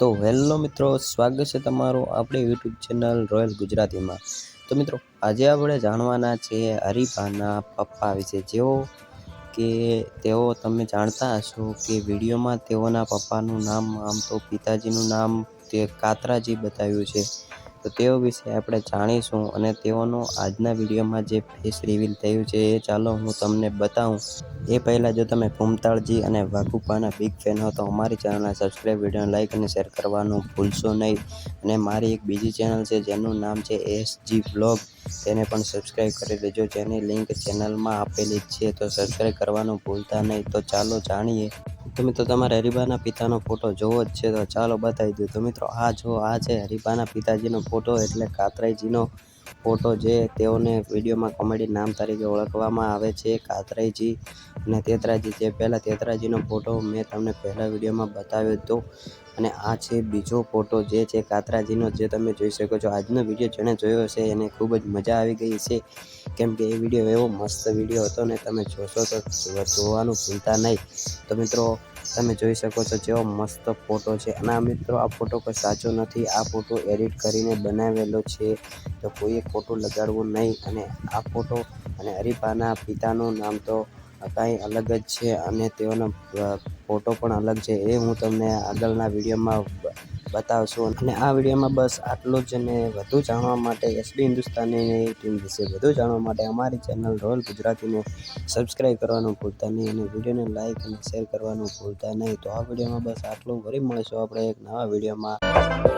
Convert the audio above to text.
તો હેલો મિત્રો, સ્વાગત છે તમારું આપણી યુટ્યુબ ચેનલ રોયલ ગુજરાતીમાં. તો મિત્રો, આજે આપણે જાણવાના છે હરીફાના પપ્પા વિશે. જેઓ કે તેઓ તમે જાણતા હશો કે વિડીયોમાં તેઓના પપ્પાનું નામ, આમ તો પિતાજીનું નામ તે કાતરાજી બતાવ્યું છે. તો તેઓ વિશે આપણે જાણીશું અને તેઓનો આજના વિડીયોમાં જે ફેસ રિવીલ થયું છે એ ચાલો હું તમને બતાવું. એ પહેલાં જો તમે ભૂમતાળજી અને વાઘુપાના બિગ ફેન હો તો અમારી ચેનલને સબસ્ક્રાઈબ વિડીયોને લાઇક અને શેર કરવાનું ભૂલશો નહીં. અને મારી એક બીજી ચેનલ છે જેનું નામ છે એસજી બ્લોગ તેને પણ સબસ્ક્રાઈબ કરી દેજો જેની લિંક ચેનલમાં આપેલી છે તો સબસ્ક્રાઈબ કરવાનું ભૂલતા નહીં. તો ચાલો જાણીએ. તો મિત્રો, તમારે હરીબાના પિતાનો ફોટો જોવો જ છે. તો ચાલો બતાવી દઉં. તો મિત્રો, આ જો, આ છે હરીબાના પિતાજીનો ફોટો એટલે કાતરાઈજીનો ફોટો જે તેઓને વિડીયોમાં કોમેડી નામ તરીકે ઓળખવામાં આવે છે, કાતરાઈજી અને તેતરાજી. જે પહેલાં તેતરાજીનો ફોટો મેં તમને પહેલાં વિડીયોમાં બતાવ્યો હતો. અને આ છે બીજો ફોટો જે છે કાતરાજીનો, જે તમે જોઈ શકો છો. આજનો વીડિયો જેણે જોયો છે એને ખૂબ જ મજા આવી ગઈ છે કેમ કે એ વીડિયો એવો મસ્ત વીડિયો હતો ને તમે જોશો તો જોવાનું ભૂલતા નહીં. તો મિત્રો તમે જોઈ શકો છો જેવો મસ્ત ફોટો છે. અને આ મિત્રો, આ ફોટો કોઈ સાચો નથી. આ ફોટો એડિટ કરીને બનાવેલો છે. તો કોઈએ ફોટો લગાડવો નહીં. અને આ ફોટો અને હરીફાના પિતાનું નામ તો કાંઈ અલગ જ છે. અને તેઓનો ફોટો પણ અલગ છે. એ હું તમને આગળના વિડીયોમાં બતાવશું. અને આ વિડીયોમાં બસ આટલું જ અને વધુ જાણવા માટે એસબી હિન્દુસ્તાનીની ટીમ વિશે વધુ જાણવા માટે અમારી ચેનલ રોયલ ગુજરાતીને સબસ્ક્રાઈબ કરવાનું ભૂલતા નહીં અને વિડીયોને લાઇક અને શેર કરવાનું ભૂલતા નહીં. તો આ વિડીયોમાં બસ આટલું. ફરી મળીશું આપણે એક નવા વિડીયોમાં.